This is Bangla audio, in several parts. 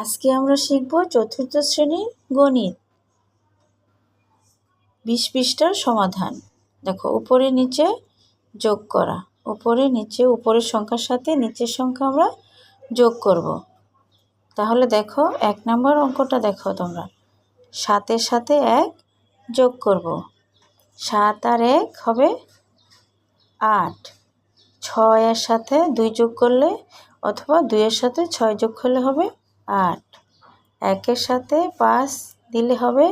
আজকে আমরা শিখব চতুর্থ শ্রেণির গণিত। বিশ পৃষ্ঠার সমাধান। দেখো, উপরে নিচে যোগ করা। উপরে নিচে, উপরের সংখ্যার সাথে নিচের সংখ্যা আমরা যোগ করব। তাহলে দেখো, এক নম্বর অঙ্কটা দেখো তোমরা। সাতের সাথে এক যোগ করব। সাত আর এক হবে আট। ছয়ের সাথে দুই যোগ করলে, অথবা দুইয়ের সাথে ছয় যোগ করলে হবে আট। একের সাথে পাঁচ দিলে হবে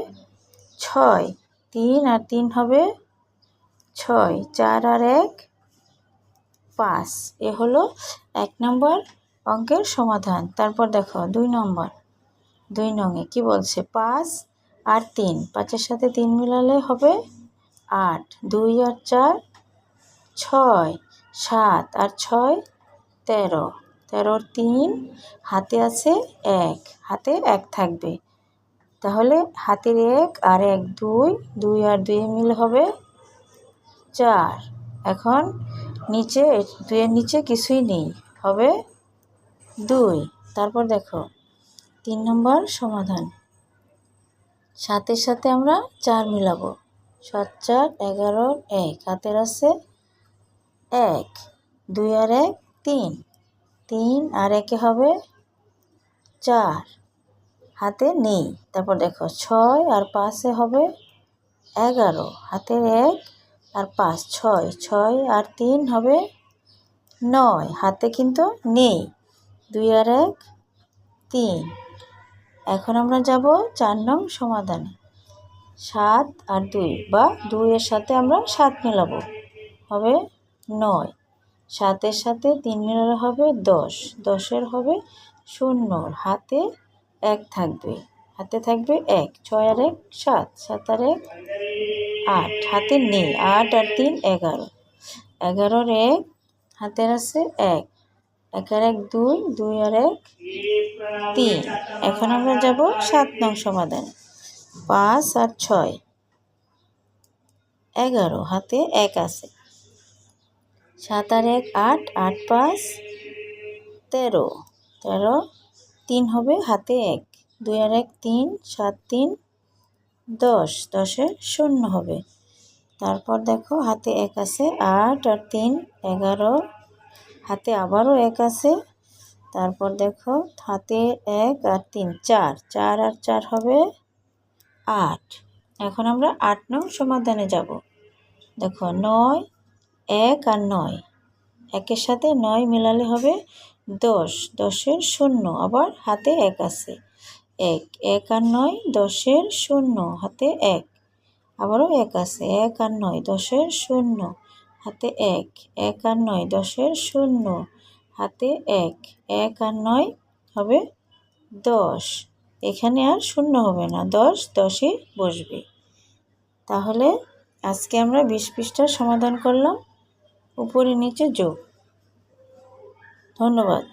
ছয়। তিন আর তিন হবে ছয়। চার আর এক, পাঁচ। এ হলো এক নম্বর অঙ্কের সমাধান। তারপর দেখো, দুই নম্বর। দুই নঙে কি বলছে? পাঁচ আর তিন। পাঁচের সাথে তিন মিলালে হবে আট। দুই আর চার, ছয়। সাত আর ছয়, তেরো। তেরোর তিন, হাতে আছে এক, হাতে এক থাকবে। তাহলে হাতের এক আর এক দুই দুই আর দুই মিল হবে চার। এখন নিচে, দুইয়ের নিচে কিছুই নেই, হবে দুই। তারপর দেখো, তিন নম্বর সমাধান। সাতের সাথে আমরা চার মিলাবো। সাত, চার এগারোর এক, হাতের আছে এক। দুই আর এক, তিন। তিন আর একে হবে চার। হাতে নেই। তারপর দেখো ছয় আর পাঁচে হবে এগারো। হাতের এক আর পাঁচ, ছয়। ছয় আর তিন হবে নয়। হাতে কিন্তু নেই। দুই আর এক, তিন। এখন আমরা যাব চার নং সমাধানে। সাত আর দুই বা দুইয়ের সাথে আমরা সাত মেলাবো। হবে নয়। সাতের সাথে তিন হবে দশ, দশের হবে শূন্য, হাতে এক থাকবে, হাতে থাকবে এক, ছয় আর এক, সাত সাত আর এক, আট, হাতে নেই, আট আর তিন, এগারো, এগারোর এক, হাতের আছে এক এক আর এক দুই দুই আর এক, তিন, এখন আমরা যাব সাত নং সমাধান, পাঁচ আর ছয়, এগারো, হাতে এক আছে সাত আর এক, আট আট, পাঁচ, তেরো। তেরো, তিন হবে হাতে এক। দুই আর এক, তিন, সাত, তিন, দশ। দশের শূন্য হবে। তারপর দেখো হাতে এক আছে, আট আর তিন, এগারো। হাতে আবারও এক আছে। তারপর দেখো হাতে এক আর তিন, চার। চার আর চার হবে আট। এখন আমরা আট নং সমাধানে যাব। দেখো নয় এক আর নয়। একের সাথে নয় মেলালে হবে দশ। দশের শূন্য, আবার হাতে এক আছে। এক এক আর নয়, দশের শূন্য, হাতে এক। আবারও এক আছে, এক আর নয়, দশের শূন্য, হাতে এক। এক আর নয়, দশের শূন্য, হাতে এক। এক আর নয় হবে দশ। এখানে আর শূন্য হবে না, দশ দশে বসবে। তাহলে আজকে আমরা বিশ পৃষ্ঠার সমাধান করলাম। উপরে নিচে যোগ। ধন্যবাদ।